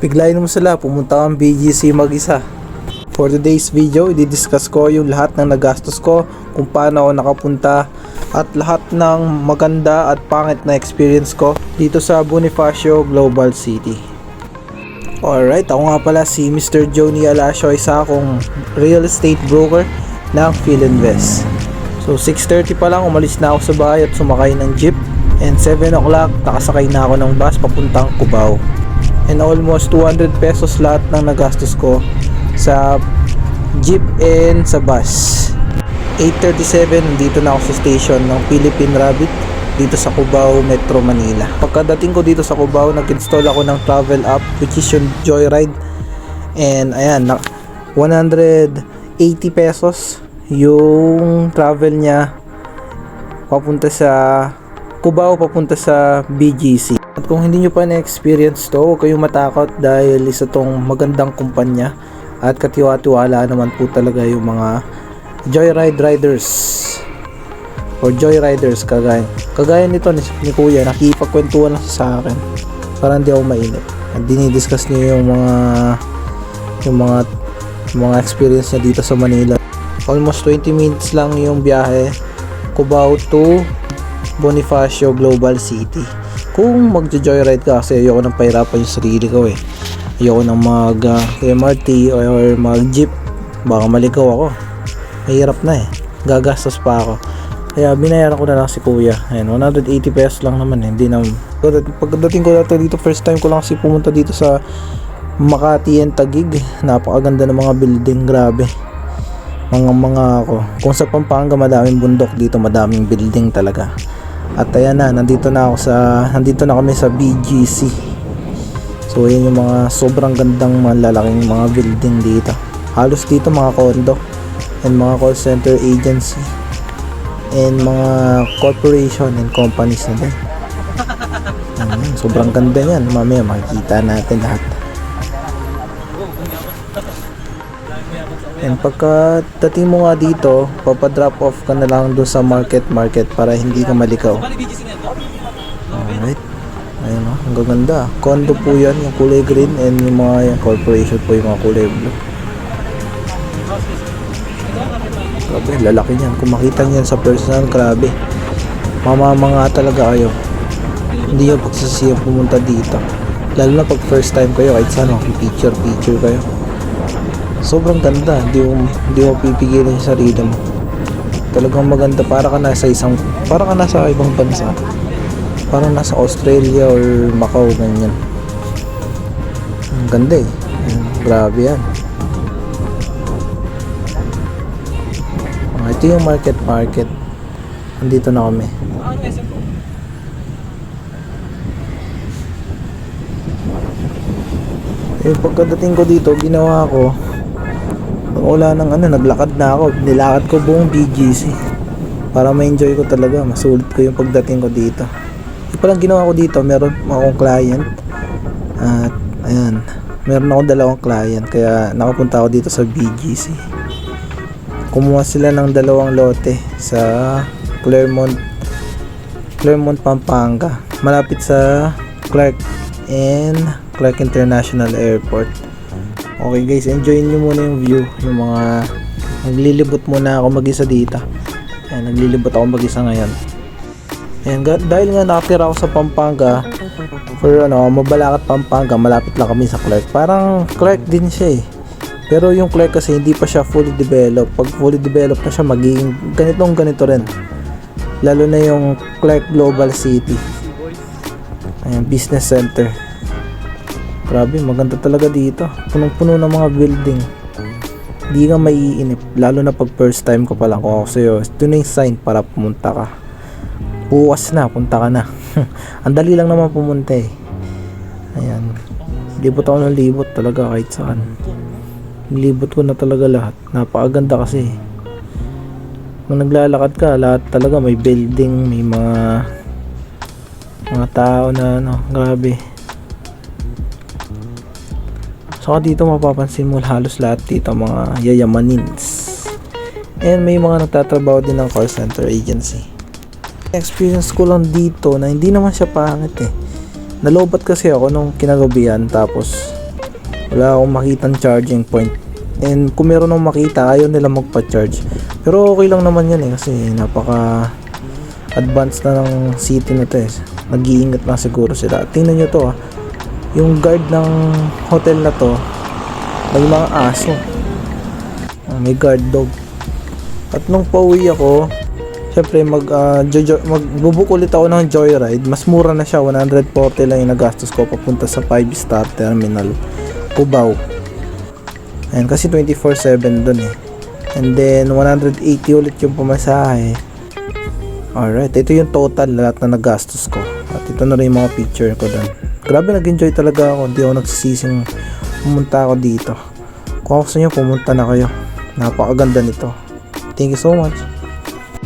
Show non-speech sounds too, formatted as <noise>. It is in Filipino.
Biglayin mo sila, pumunta kang BGC mag-isa. For today's video, i-discuss ko yung lahat ng nagastos ko, kung paano ako nakapunta, at lahat ng maganda at pangit na experience ko dito sa Bonifacio Global City. Alright, ako nga pala si Mr. Joni Alasio, isa akong real estate broker ng Philinvest. So 6.30 pa lang, umalis na ako sa bahay at sumakay ng jeep. And 7 o'clock, nakasakay na ako ng bus papuntang Cubao. And almost 200 pesos lahat ng nagastos ko sa jeep and sa bus. 8.37, dito na ako sa station ng Philippine Rabbit dito sa Cubao, Metro Manila. Pagkadating ko dito sa Cubao, nag-install ako ng travel app which is yung Joyride. And ayan, na 180 pesos yung travel niya papunta sa Cubao, papunta sa BGC. At kung hindi nyo pa na-experience to, huwag kayong matakot dahil isa tong magandang kumpanya. At katiwa-tiwala naman po talaga yung mga Joyride riders. Or joyriders kagaya kagaya nito ni, ni kuya nakipagkwentuhan lang sa akin. Para hindi ako mainip. At dinidiscuss niya yung mga yung mga yung mga experience niya dito sa Manila. Almost 20 minutes lang yung biyahe. Cubao to Bonifacio Global City kung magjo-joyride ka kasi ayoko nang pahirapan yung sarili ko eh ayoko nang mag uh, MRT or mag jeep baka maligaw ako mahirap na eh gagastos pa ako kaya binayaran ko na lang si kuya. Ayan, 180 pesos lang naman. eh. Hindi na... Pagdating ko dito, dito, first time ko lang kasi pumunta dito sa Makati and Tagig. Napakaganda ng mga building. Grabe. Mga mga ako. Kung sa Pampanga, madaming bundok. Dito, madaming building talaga. At ayan na, nandito na ako sa... Nandito na kami sa BGC. So, ayan yung mga sobrang gandang malalaking mga building dito. Halos dito mga condo and mga call center agency and mga corporation and companies na din. <laughs> Mm, sobrang ganda yan. Mamaya makikita natin lahat. And pagka dating mo nga dito, papadrop off ka na lang doon sa market market para hindi ka malikaw. Alright. Ayun o, ang gaganda. Condo po yan, yung kulay green and yung mga yung corporation po yung mga kulay blue. Grabe, lalaki niyan. Kung makita niyan sa personal, grabe. Mamamanga talaga kayo. Hindi nyo pagsasiyang pumunta dito. Lalo na pag first time kayo, kahit saan, picture picture kayo. Sobrang ganda. Hindi mo, hindi mo pipigilin yung sarili mo. Talagang maganda. Para ka nasa isang, para ka nasa ibang bansa. Parang nasa Australia or Macau, ganyan. Ang ganda eh. Grabe yan. Ito yung market market. Andito na kami. Eh, pagkadating ko dito, ginawa ko, wala nang ano, naglakad na ako. Nilakad ko buong BGC. Para ma-enjoy ko talaga. Masulit ko yung pagdating ko dito. Yung palang ginawa ko dito, meron akong client. At, ayan, meron akong dalawang client. Kaya, nakapunta ako dito sa BGC kumuha sila ng dalawang lote sa Claremont Claremont Pampanga malapit sa Clark and Clark International Airport okay guys enjoy nyo muna yung view yung mga naglilibot muna ako mag-isa dito Ayan, naglilibot ako mag-isa ngayon Ayan, dahil nga nakatira ako sa Pampanga for ano, Mabalacat Pampanga malapit lang kami sa Clark parang Clark din siya eh pero yung Clark kasi hindi pa siya fully developed. Pag fully developed na siya, magiging ganitong ganito rin. Lalo na yung Clark Global City. Ayan, business center. Grabe, maganda talaga dito. Punong-puno ng mga building. Hindi ka maiinip. Lalo na pag first time ko pa lang kung ako sa'yo. Ito na yung sign para pumunta ka. Bukas na, punta ka na. <laughs> Ang dali lang naman pumunta eh. Ayan. Libot ako ng libot talaga kahit saan. Nilibot ko na talaga lahat. Napakaganda kasi. Kung naglalakad ka, lahat talaga may building, may mga mga tao na ano, grabe. Saka dito mapapansin mo halos lahat dito mga yayamanins. And may mga nagtatrabaho din ng call center agency. Experience ko lang dito na hindi naman siya pangit eh. Nalobat kasi ako nung kinagabihan tapos wala akong makitang charging point and kung meron akong makita ayaw nila magpa-charge pero okay lang naman yan eh kasi napaka advanced na ng city na to eh nag-iingat lang siguro sila tingnan nyo to ah yung guard ng hotel na to may mga aso Ah, may guard dog at nung pauwi ako syempre mag, uh, jojo- magbubuk ulit ako ng joyride mas mura na siya 140 lang yung nagastos ko papunta sa 5 star terminal Cubao Ayan, kasi 24-7 dun eh. And then, 180 ulit yung pamasahe. Alright, ito yung total lahat na nagastos ko. At ito na rin yung mga picture ko dun. Grabe nag-enjoy talaga ako. Hindi ako nagsisising pumunta ako dito. Kung sa inyo, pumunta na kayo. Napakaganda nito. Thank you so much.